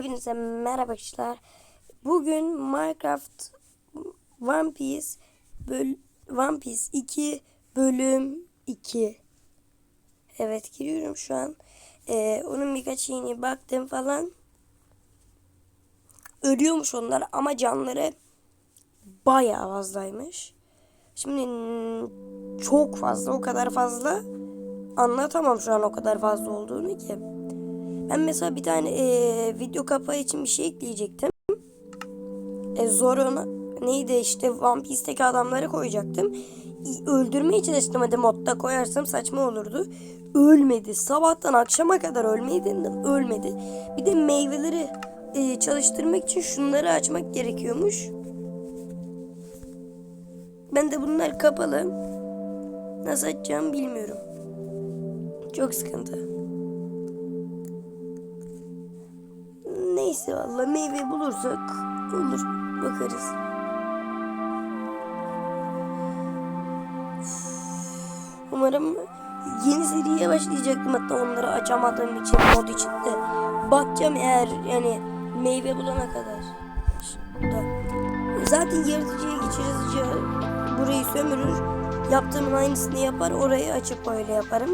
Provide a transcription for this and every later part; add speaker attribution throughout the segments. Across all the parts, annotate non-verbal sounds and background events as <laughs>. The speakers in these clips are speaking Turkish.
Speaker 1: Hepinize merhaba arkadaşlar. Bugün Minecraft One Piece böl One Piece 2 bölüm 2. Evet giriyorum şu an. Ee, onun birkaç şeyine baktım falan. Ölüyormuş onlar ama canları bayağı fazlaymış. Şimdi çok fazla o kadar fazla anlatamam şu an o kadar fazla olduğunu ki. Ben mesela bir tane eee, video kapağı için bir şey ekleyecektim. E, Zoro'na neydi işte One Piece'teki adamları koyacaktım. Öldürmeye çalıştım hadi modda koyarsam saçma olurdu. Ölmedi. Sabahtan akşama kadar ölmeyi denedim. Ölmedi. Bir de meyveleri e, çalıştırmak için şunları açmak gerekiyormuş. Ben de bunlar kapalı. Nasıl açacağımı bilmiyorum. Çok sıkıntı. Neyse valla meyve bulursak olur bakarız. Umarım yeni seriye başlayacaktım hatta onları açamadığım için mod için de. Bakacağım eğer yani meyve bulana kadar. Da. Zaten yaratıcıya hızlıca burayı sömürür. Yaptığımın aynısını yapar orayı açıp öyle yaparım.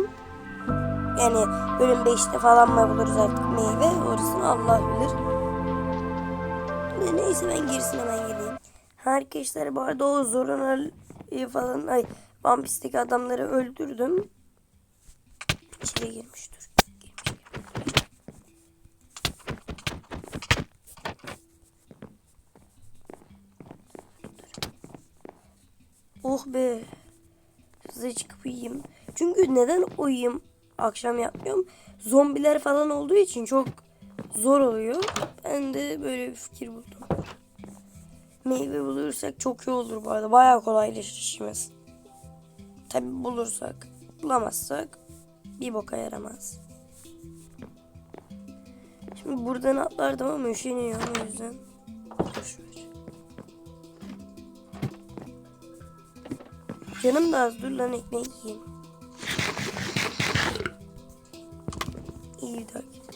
Speaker 1: Yani bölüm 5'te falan mı buluruz artık meyve orasını Allah bilir. Ne- Neyse ben gerisine hemen geleyim. Arkadaşlar bu arada o zorunal falan ay One adamları öldürdüm. İçeri. Girmiş, girmiş. Oh be. Size çıkıp uyuyayım. Çünkü neden uyuyayım akşam yapmıyorum? Zombiler falan olduğu için çok zor oluyor. Ben de böyle bir fikir buldum. Meyve bulursak çok iyi olur bu arada. Bayağı kolaylaşır işimiz. Tabi bulursak. Bulamazsak bir boka yaramaz. Şimdi buradan atlardım ama üşeniyorum o yüzden. Boş ver. Canım da az dur lan ekmeği yiyeyim. İyi bir dakika.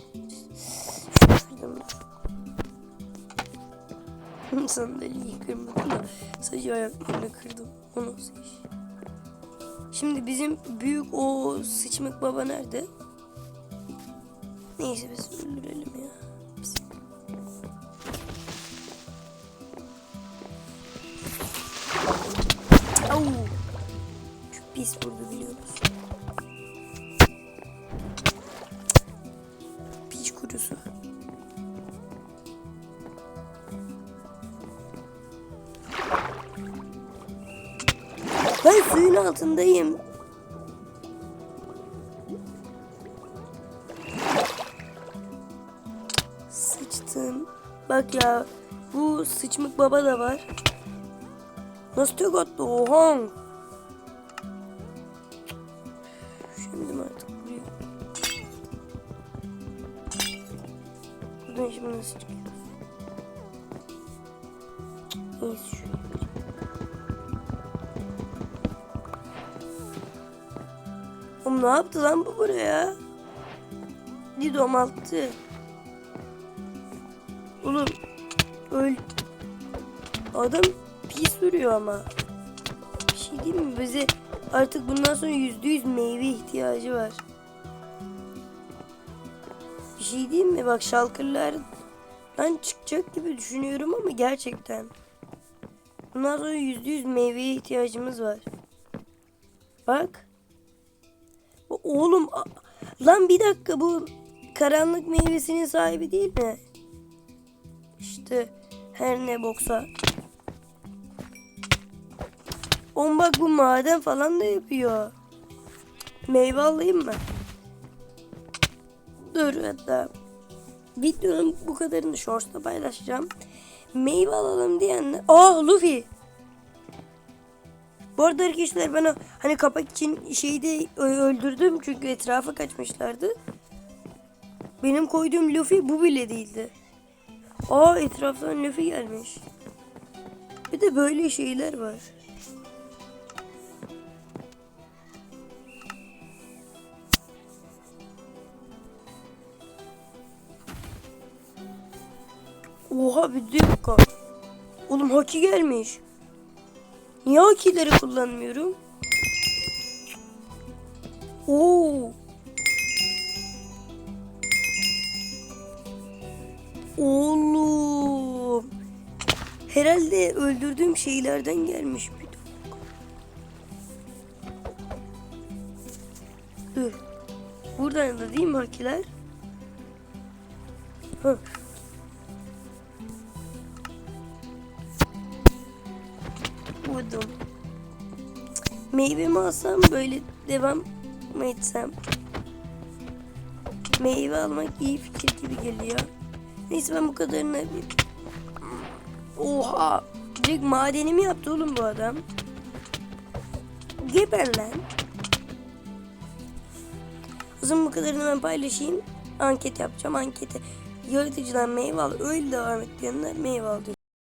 Speaker 1: <laughs> Sandalyeyi kırmadım da sadece ayaklarını kırdım. O nasıl iş? Şimdi bizim büyük o sıçmık baba nerede? Neyse biz öldürelim ya. Biz- Au! Çok pis vurdu biliyor Ben suyun altındayım. Sıçtım. Bak ya bu sıçmık baba da var. Nasıl tek attı oha. Şimdi artık buraya? Buradan şimdi nasıl çıkıyoruz? Neyse şöyle. Oğlum ne yaptı lan bu buraya? Bir domalttı. Oğlum öl. Adam pis duruyor ama. Bir şey değil mi? Bize artık bundan sonra yüzde yüz meyve ihtiyacı var. Bir şey değil mi? Bak şalkırlardan çıkacak gibi düşünüyorum ama gerçekten. Bundan sonra yüzde yüz meyveye ihtiyacımız var. Bak. Oğlum lan bir dakika bu karanlık meyvesinin sahibi değil mi? İşte her ne boksa. On bak bu maden falan da yapıyor. Meyve alayım mı? Dur hatta. Videonun bu kadarını shorts'ta paylaşacağım. Meyve alalım diyenler. Aa Luffy. Bu arada arkadaşlar ben o hani kapak için şeyi de öldürdüm çünkü etrafa kaçmışlardı. Benim koyduğum Luffy bu bile değildi. Aa etraftan Luffy gelmiş. Bir de böyle şeyler var. Oha bir dakika. Oğlum haki gelmiş. Niye hakileri kullanmıyorum? Oo. Oğlum. Herhalde öldürdüğüm şeylerden gelmiş bir. Dur. Buradan da değil mi hakiler? Hı. Vurdum. Meyve mi alsam böyle devam mı etsem? Meyve almak iyi fikir gibi geliyor. Neyse ben bu kadarını bir... Oha! Direkt madenimi yaptı oğlum bu adam. Geber lan. O zaman bu kadarını ben paylaşayım. Anket yapacağım. Ankete yaratıcıdan meyve al. Öyle devam et diyenler meyve al diyor.